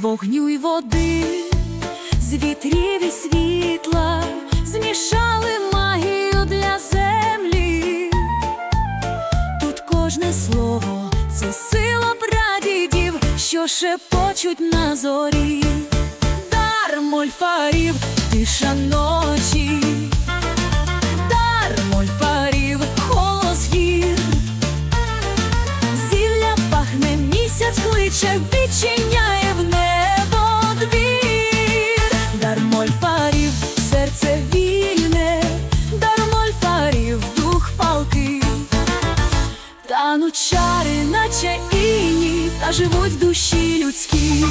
вогню й води, з вітрів і світла змішали магію для землі. Тут кожне слово це сила прадідів, що шепочуть на зорі. Дар мольфарів, тиша ночі, місяць кличе, відчиняє в небо двір. Дар мольфарів, серце вільне, дар мольфарів, дух палки. Тануть чари, наче іні, та живуть душі людські.